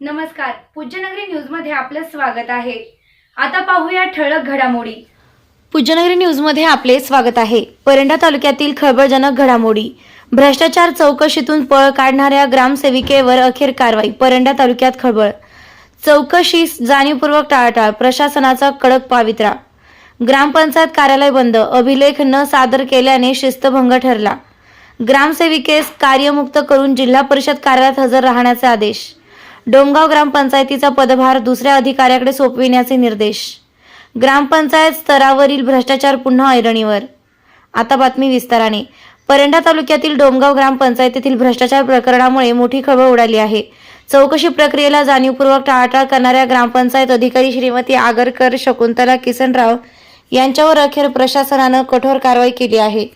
नमस्कार. पूज्यनगरी न्यूजमध्ये आपलं स्वागत आहे. आता पाहूया ठळक घडामोडी. पूज्यनगरी न्यूजमध्ये आपले स्वागत आहे. परंडा तालुक्यातील खळबळजनक घडामोडी. भ्रष्टाचार चौकशीतून पळ काढणाऱ्या ग्रामसेविकेवर अखेर कारवाई परंडा तालुक्यात खळबळ. चौकशी जाणीवपूर्वक टाळाटाळ प्रशासनाचा कडक पावित्रा. ग्रामपंचायत कार्यालय बंद अभिलेख न सादर केल्याने शिस्तभंग ठरला. ग्रामसेविकेस कार्यमुक्त करून जिल्हा परिषद कार्यालयात हजर राहण्याचे आदेश. डोमगाव ग्रामपंचायतीचा पदभार दुसऱ्या अधिकाऱ्याकडे सोपविण्याचे निर्देश. ग्रामपंचायत स्तरावरील भ्रष्टाचार पुन्हा ऐरणीवर. आता बातमी विस्ताराने. परंडा तालुक्यातील डोमगाव ग्रामपंचायतीतील भ्रष्टाचार प्रकरणामुळे मोठी खळबळ उडाली आहे. चौकशी प्रक्रियेला जाणीवपूर्वक टाळाटाळ करणाऱ्या ग्रामपंचायत अधिकारी श्रीमती आगरकर शकुंतला किसनराव यांच्यावर अखेर प्रशासनानं कठोर कारवाई केली आहे.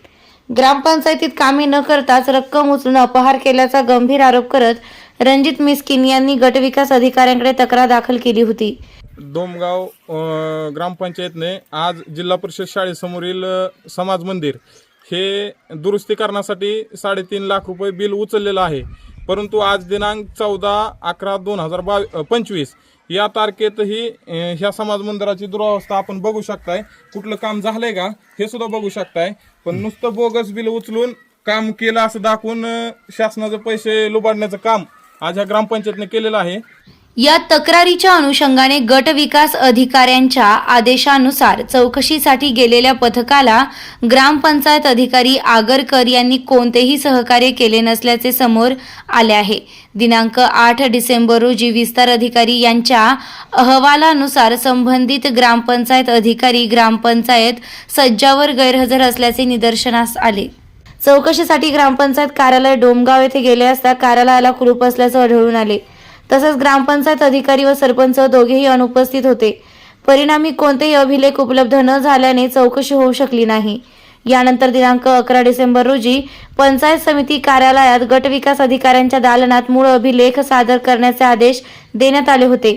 ग्रामपंचायतीत कामे न करताच रक्कम उचलून अपहार केल्याचा गंभीर आरोप करत रणजित मिस्किन यांनी गटविकास अधिकाऱ्यांकडे तक्रार दाखल केली होती. डोमगाव ग्रामपंचायतने आज जिल्हा परिषद शाळेसमोरील समाज मंदिर हे दुरुस्ती करण्यासाठी साडेतीन लाख रुपये बिल उचललेलं आहे. परंतु आज दिनांक चौदा अकरा दोन हजार बावी पंचवीस या तारखेतही ह्या समाज मंदिराची दुरावस्था आपण बघू शकताय. कुठलं काम झालंय का हे सुद्धा बघू शकताय. पण नुसतं बोगस बिल उचलून काम केलं असं दाखवून शासनाचे पैसे लुबाडण्याचं काम आज ह्या ग्रामपंचायतने केलेलं आहे. या तक्रारीच्या अनुषंगाने गट विकास अधिकाऱ्यांच्या आदेशानुसार चौकशीसाठी गेलेल्या पथकाला ग्रामपंचायत अधिकारी आगरकर यांनी कोणतेही सहकार्य केले नसल्याचे समोर आले आहे. दिनांक आठ डिसेंबर रोजी विस्तार अधिकारी यांच्या अहवालानुसार संबंधित ग्रामपंचायत अधिकारी ग्रामपंचायत सज्जावर गैरहजर असल्याचे निदर्शनास आले. चौकशीसाठी ग्रामपंचायत कार्यालय डोमगाव येथे गेले असता कार्यालयाला कुलूप असल्याचं आढळून आले. तसंच ग्रामपंचायत अधिकारी व सरपंच दोघेही अनुपस्थित होते. परिणामी कोणतेही अभिलेख उपलब्ध न झाल्याने चौकशी होऊ शकली नाही. यानंतर दिनांक अकरा डिसेंबर रोजी पंचायत समिती कार्यालयात गट विकास अधिकाऱ्यांच्या दालनात मूळ अभिलेख सादर करण्याचे आदेश देण्यात आले होते.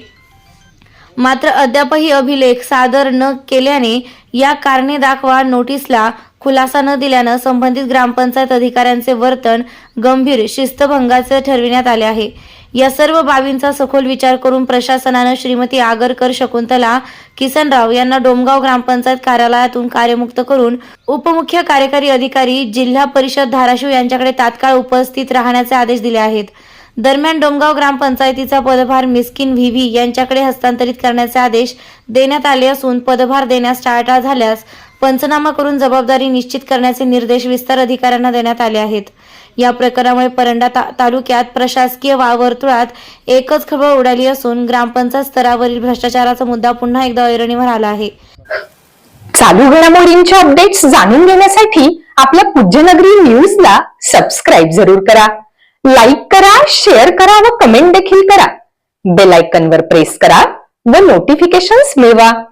मात्र अद्यापही अभिलेख सादर न केल्याने या कारणे दाखवा नोटीसला खुलासा न दिल्यानं संबंधित ग्रामपंचायत अधिकाऱ्यांचे वर्तन गंभीर शिस्तभंगाचे ठरविण्यात आले आहे. या सर्व बाबींचा सखोल विचार करून प्रशासनानं श्रीमती आगरकर शकुंतला किसनराव यांना डोमगाव ग्रामपंचायत कार्यालयातून कार्यमुक्त करून उपमुख्य कार्यकारी अधिकारी जिल्हा परिषद धाराशिव यांच्याकडे तात्काळ उपस्थित राहण्याचे आदेश दिले आहेत. दरम्यान डोमगाव ग्रामपंचायतीचा पदभार मिस्किन व्ही व्ही यांच्याकडे हस्तांतरित करण्याचे आदेश देण्यात आले असून पदभार देण्यास टाळाटाळ झाल्यास पंचनामा करून जबाबदारी निश्चित करण्याचे निर्देश विस्तार अधिकाऱ्यांना देण्यात आले आहेत. या प्रकरणामुळे परंडा ता- तालुक्यात प्रशासकीय वा- वर्तुळात एकच खळबळ उडाली असून ग्रामपंचायत स्तरावरील भ्रष्टाचाराचा मुद्दा पुन्हा एकदा ऐरणीवर आला आहे. चालू घडामोडींचे अपडेट्स जाणून घेण्यासाठी आपल्या पूज्यनगरी न्यूजला सबस्क्राईब जरूर करा. लाईक करा शेअर करा व कमेंट देखील करा. बेल आयकॉन प्रेस करा व नोटिफिकेशन्स मिळवा.